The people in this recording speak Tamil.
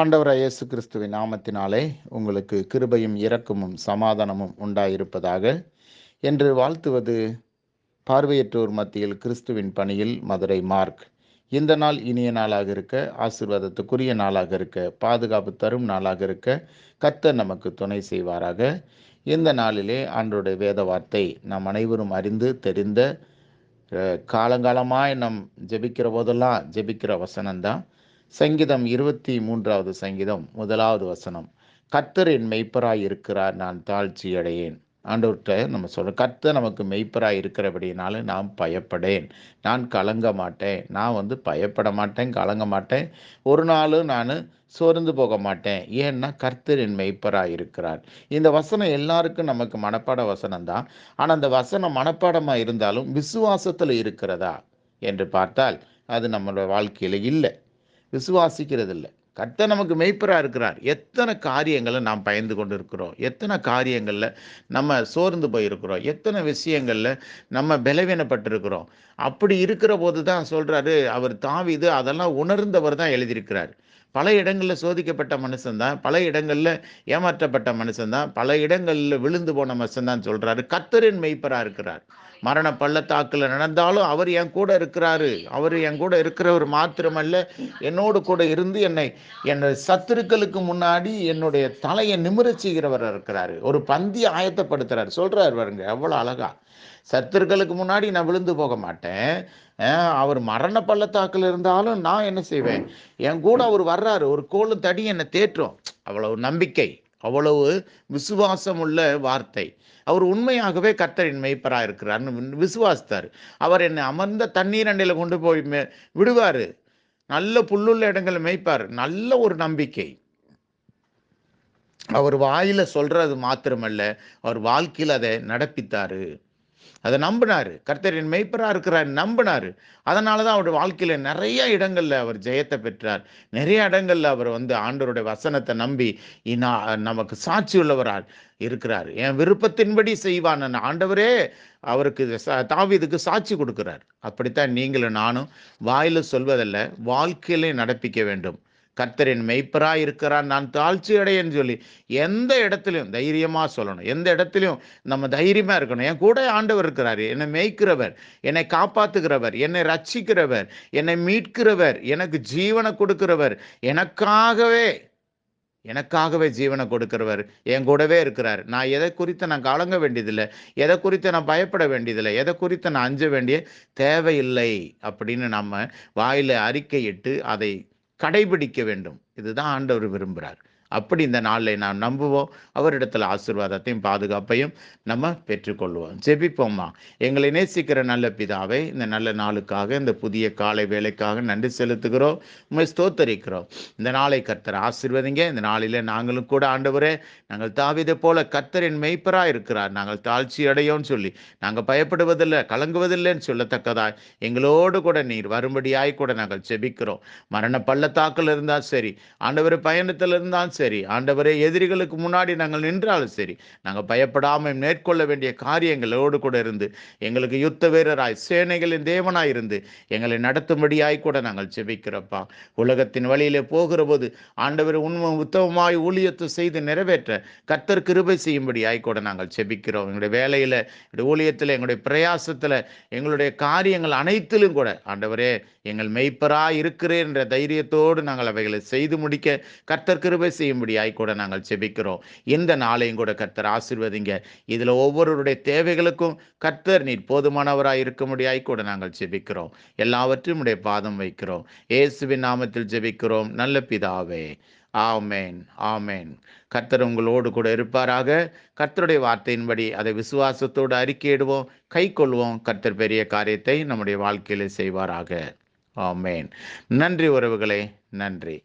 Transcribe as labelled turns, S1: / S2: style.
S1: ஆண்டவர் இயேசு கிறிஸ்துவின் நாமத்தினாலே உங்களுக்கு கிருபையும் இரக்கமும் சமாதானமும் உண்டாயிருப்பதாக என்று வாழ்த்துவது பார்வையற்றோர் மத்தியில் கிறிஸ்துவின் பணியில் மதுரை மார்க். இந்த நாள் இனிய நாளாக இருக்க ஆசீர்வாதத்துக்குரிய நாளாக இருக்க பாதுகாப்பு தரும் நாளாக இருக்க கர்த்தர் நமக்கு துணை செய்வாராக. இந்த நாளிலே ஆண்டோடைய வேத வார்த்தை நாம் அனைவரும் அறிந்து தெரிந்த காலங்காலமாய் நம் ஜெபிக்கிற போதெல்லாம் ஜெபிக்கிற வசனம்தான். சங்கீதம் இருபத்தி மூன்றாவது சங்கீதம் முதலாவது வசனம். கர்த்தர் என் மெய்ப்பராய் இருக்கிறார் நான் தாழ்ச்சி அடையேன் ஆண்டவர்கிட்ட நம்ம சொல்ல கர்த்தர் நமக்கு மெய்ப்பராய் இருக்கிறபடினாலும் நான் பயப்படேன். நான் கலங்க மாட்டேன். நான் வந்து பயப்பட மாட்டேன் கலங்க மாட்டேன். ஒரு நாளும் நான் சோர்ந்து போக மாட்டேன். ஏன்னா கர்த்தர் என் இருக்கிறார். இந்த வசனம் எல்லாருக்கும் நமக்கு மனப்பாட வசனம் தான். ஆனால் அந்த வசனம் மனப்பாடமாக இருந்தாலும் விசுவாசத்தில் இருக்கிறதா என்று பார்த்தால் அது நம்மளோட வாழ்க்கையில் இல்லை. விசுவாசிக்கிறது இல்லை கர்த்தர் நமக்கு மெய்ப்பராக இருக்கிறார். எத்தனை காரியங்களை நாம் பயந்து கொண்டு இருக்கிறோம் எத்தனை காரியங்களில் நம்ம சோர்ந்து போயிருக்கிறோம்? எத்தனை விஷயங்களில் நம்ம பலவீனப்பட்டிருக்கிறோம்? அப்படி இருக்கிற போது தான் சொல்கிறாரு அவர் தாவிது அதெல்லாம் உணர்ந்தவர் தான் எழுதியிருக்கிறார். பல இடங்களில் சோதிக்கப்பட்ட மனுஷன்தான் பல இடங்களில் ஏமாற்றப்பட்ட மனுஷன்தான் பல இடங்களில் விழுந்து போன மனுஷன்தான் சொல்கிறாரு கர்த்தரின் மெய்ப்பராக இருக்கிறார். மரண பள்ளத்தாக்கில் நடந்தாலும் அவர் என் கூட இருக்கிறாரு. அவர் என் கூட இருக்கிறவர் மாத்திரமல்ல என்னோடு கூட இருந்து என்னை என்னுடைய சத்துருக்களுக்கு முன்னாடி என்னுடைய தலையை நிமிரச் செய்கிறவர் இருக்கிறாரு. ஒரு பந்தி ஆயத்தப்படுத்துறார். சொல்றாரு பாருங்க எவ்வளோ அழகா. சத்துருக்களுக்கு முன்னாடி நான் விழுந்து போக மாட்டேன். அவர் மரண பள்ளத்தாக்கில் இருந்தாலும் நான் என்ன செய்வேன்? என் கூட அவர் வர்றாரு. ஒரு கோலும் தடி என்னை தேற்றும். அவ்வளவு நம்பிக்கை. அவ்வளவு விசுவாசம் உள்ள வார்த்தை. அவர் உண்மையாகவே கர்த்தரின் மெய்ப்பராக இருக்கிறார். விசுவாசித்தார். அவர் என்னை அமர்ந்த தண்ணீர் அண்டையில் கொண்டு போய் மே- நல்ல புல்லுள்ள இடங்களை மேய்ப்பார். நல்ல ஒரு நம்பிக்கை. அவர் வாயில் சொல்றது மாத்திரமல்ல. அவர் வாழ்க்கையில் அதை நடப்பித்தாரு. அதை நம்பினார். கர்த்தரின் மெய்ப்பராக இருக்கிறார் நம்பினாரு. அதனால தான் அவருடைய வாழ்க்கையில் நிறைய இடங்களில் அவர் ஜெயத்தை பெற்றார். நிறைய இடங்களில் அவர் வந்து ஆண்டவருடைய வசனத்தை நம்பி நமக்கு சாட்சி உள்ளவரார் இருக்கிறார். என் விருப்பத்தின்படி செய்வான் நான் ஆண்டவரே அவருக்கு தாவிதுக்கு சாட்சி கொடுக்கிறார். அப்படித்தான் நீங்களும் நானும் வாயில் சொல்வதல்ல வாழ்க்கையிலே நடப்பிக்க வேண்டும். கர்த்தரின் மெய்ப்பராக இருக்கிறார் நான் தாழ்ச்சி அடையன்னு சொல்லி எந்த இடத்துலையும் தைரியமாக சொல்லணும். எந்த இடத்துலையும் நம்ம தைரியமாக இருக்கணும். என் கூட ஆண்டவர் இருக்கிறார். என்னை மேய்க்கிறவர் என்னை காப்பாற்றுகிறவர் என்னை ரட்சிக்கிறவர் என்னை மீட்கிறவர் எனக்கு ஜீவனை கொடுக்கிறவர் எனக்காகவே எனக்காகவே ஜீவனை கொடுக்கிறவர் என் கூடவே இருக்கிறார். நான் எதை குறித்து நான் கலங்க வேண்டியதில்லை எதை குறித்து நான் பயப்பட வேண்டியதில்லை எதை குறித்து நான் அஞ்ச வேண்டிய தேவையில்லை அப்படின்னு நம்ம வாயில் அறிக்கையிட்டு அதை கடைபிடிக்க வேண்டும். இதுதான் ஆண்டவர் விரும்புகிறார் அப்படி இந்த நாளில் நாம் நம்புவோம். அவரிடத்தில் ஆசீர்வாதத்தையும் பாதுகாப்பையும் நம்ம பெற்றுக்கொள்வோம். ஜெபிப்போம்மா. எங்களை நேசிக்கிற நல்ல பிதாவை இந்த நல்ல நாளுக்காக இந்த புதிய காலை வேலைக்காக நன்றி செலுத்துகிறோம். உண்மை ஸ்தோத்தரிக்கிறோம். இந்த நாளை கர்த்தர் ஆசிர்வதிங்க. இந்த நாளில் நாங்களும் கூட ஆண்டவரே நாங்கள் தாவிதை போல கர்த்தரின் மெய்ப்பராக இருக்கிறார். நாங்கள் தாழ்ச்சி அடையோன்னு சொல்லி நாங்கள் பயப்படுவதில்லை கலங்குவதில்லைன்னு சொல்லத்தக்கதாய் எங்களோடு கூட நீர் வரும்படியாய் கூட நாங்கள் ஜெபிக்கிறோம். மரண பள்ளத்தாக்கில் இருந்தால் சரி ஆண்டவர் பயணத்தில் இருந்தாலும் சரி ஆண்டவரே எதிரிகளுக்கு முன்னாடி நாங்கள் நின்றாலும் சரி நாங்கள் பயப்படாமல் மேற்கொள்ள வேண்டிய காரியங்களோடு கூட இருந்து எங்களுக்கு யுத்த வீரராய் சேனைகளின் தேவனாய் இருந்து எங்களை நடத்தும்படியாய் கூட நாங்கள் செபிக்கிறப்பா உலகத்தின் வழியிலே போகிற போது ஆண்டவர் உண்மை உத்தமமாய் ஊழியத்தை செய்து நிறைவேற்ற கர்த்தர் கிருபை செய்யும்படியாய் கூட நாங்கள் செபிக்கிறோம் எங்களுடைய வேலையில் எங்களுடைய ஊழியத்தில் எங்களுடைய பிரயாசத்தில் எங்களுடைய காரியங்கள் அனைத்திலும் கூட ஆண்டவரே எங்கள் மெய்ப்பராய் இருக்கிறேன் என்ற தைரியத்தோடு நாங்கள் அவைகளை செய்து முடிக்க கர்த்தர் கிருபை செய்யும் செய்யும்படியாய் கூட நாங்கள் செபிக்கிறோம். இந்த நாளையும் கூட கர்த்தர் ஆசிர்வதிங்க. இதில் ஒவ்வொருவருடைய தேவைகளுக்கும் கர்த்தர் நீர் போதுமானவராய் இருக்கும்படியாய் கூட நாங்கள் செபிக்கிறோம். எல்லாவற்றையும் உடைய பாதம் வைக்கிறோம். இயேசுவின் நாமத்தில் ஜெபிக்கிறோம். நல்ல பிதாவே. ஆமேன். ஆமேன். கர்த்தர் உங்களோடு கூட இருப்பாராக. கர்த்தருடைய வார்த்தையின்படி அதை விசுவாசத்தோடு அறிக்கையிடுவோம். கை கொள்வோம். கர்த்தர் பெரிய காரியத்தை நம்முடைய வாழ்க்கையில செய்வாராக. ஆமேன். நன்றி உறவுகளே. நன்றி.